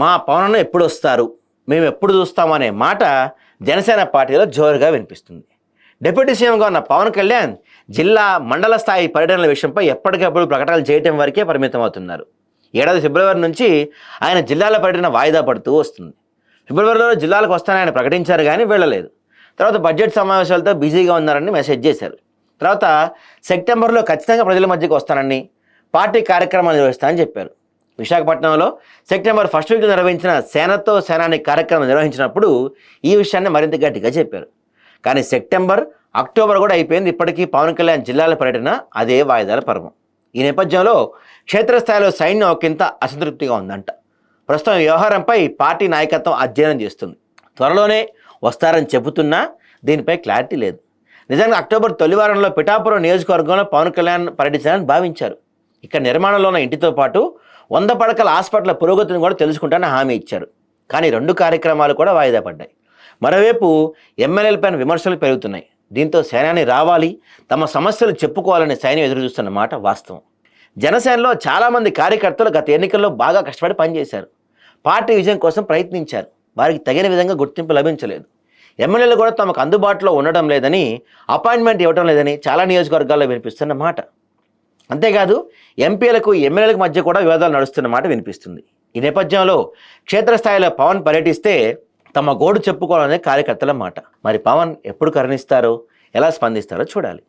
మా పవన్ ఎప్పుడు వస్తారు? మేము ఎప్పుడు చూస్తామనే మాట జనసేన పార్టీలో జోరుగా వినిపిస్తుంది. డిప్యూటీ సీఎంగా ఉన్న పవన్ కళ్యాణ్ జిల్లా మండల స్థాయి పర్యటనల విషయంపై ఎప్పటికప్పుడు ప్రకటనలు చేయటం వరకే పరిమితం అవుతున్నారు ఏడాది ఫిబ్రవరి నుంచి ఆయన జిల్లాల పర్యటన వాయిదా పడుతూ వస్తుంది. ఫిబ్రవరిలో జిల్లాలకు వస్తానని ఆయన ప్రకటించారు కానీ వెళ్ళలేదు. తర్వాత బడ్జెట్ సమావేశాలతో బిజీగా ఉన్నారని మెసేజ్ చేశారు. తర్వాత సెప్టెంబర్లో ఖచ్చితంగా ప్రజల మధ్యకు వస్తానని పార్టీ కార్యక్రమాలు నిర్వహిస్తానని చెప్పారు. విశాఖపట్నంలో సెప్టెంబర్ ఫస్ట్ వీక్ నిర్వహించిన సేనతో సేనాని కార్యక్రమం నిర్వహించినప్పుడు ఈ విషయాన్ని మరింత గట్టిగా చెప్పారు. కానీ సెప్టెంబర్ అక్టోబర్ కూడా అయిపోయింది. ఇప్పటికీ పవన్ కళ్యాణ్ జిల్లాల పర్యటన అదే వాయిదాల పర్వం. ఈ నేపథ్యంలో క్షేత్రస్థాయిలో సైన్యం ఒకంత అసంతృప్తిగా ఉందంట. ప్రస్తుతం వ్యవహారంపై పార్టీ నాయకత్వం అధ్యయనం చేస్తుంది. త్వరలోనే వస్తారని చెబుతున్నా దీనిపై క్లారిటీ లేదు. నిజంగా అక్టోబర్ తొలి వారంలో పిఠాపురం నియోజకవర్గంలో పవన్ కళ్యాణ్ పర్యటించాలని భావించారు. ఇక్కడ నిర్మాణంలో ఉన్న ఇంటితో పాటు వంద పడకల హాస్పిటల్ పురోగతిని కూడా తెలుసుకుంటానని హామీ ఇచ్చారు. కానీ రెండు కార్యక్రమాలు కూడా వాయిదా పడ్డాయి. మరోవైపు ఎమ్మెల్యేలపైన విమర్శలు పెరుగుతున్నాయి. దీంతో సేనాని రావాలి తమ సమస్యలు చెప్పుకోవాలని సైన్యం ఎదురుచూస్తున్న మాట వాస్తవం. జనసేనలో చాలామంది కార్యకర్తలు గత ఎన్నికల్లో బాగా కష్టపడి పనిచేశారు. పార్టీ విజయం కోసం ప్రయత్నించారు. వారికి తగిన విధంగా గుర్తింపు లభించలేదు. ఎమ్మెల్యేలు కూడా తమకు అందుబాటులో ఉండడం లేదని అపాయింట్మెంట్ ఇవ్వడం లేదని చాలా నియోజకవర్గాల్లో వినిపిస్తున్న మాట. అంతేకాదు ఎంపీలకు ఎమ్మెల్యేలకు మధ్య కూడా వివాదాలు నడుస్తున్న మాట వినిపిస్తుంది. ఈ నేపథ్యంలో క్షేత్రస్థాయిలో పవన్ పర్యటిస్తే తమ గోడు చెప్పుకోవాలనే కార్యకర్తల మాట. మరి పవన్ ఎప్పుడు కరుణిస్తారో? ఎలా స్పందిస్తారో చూడాలి.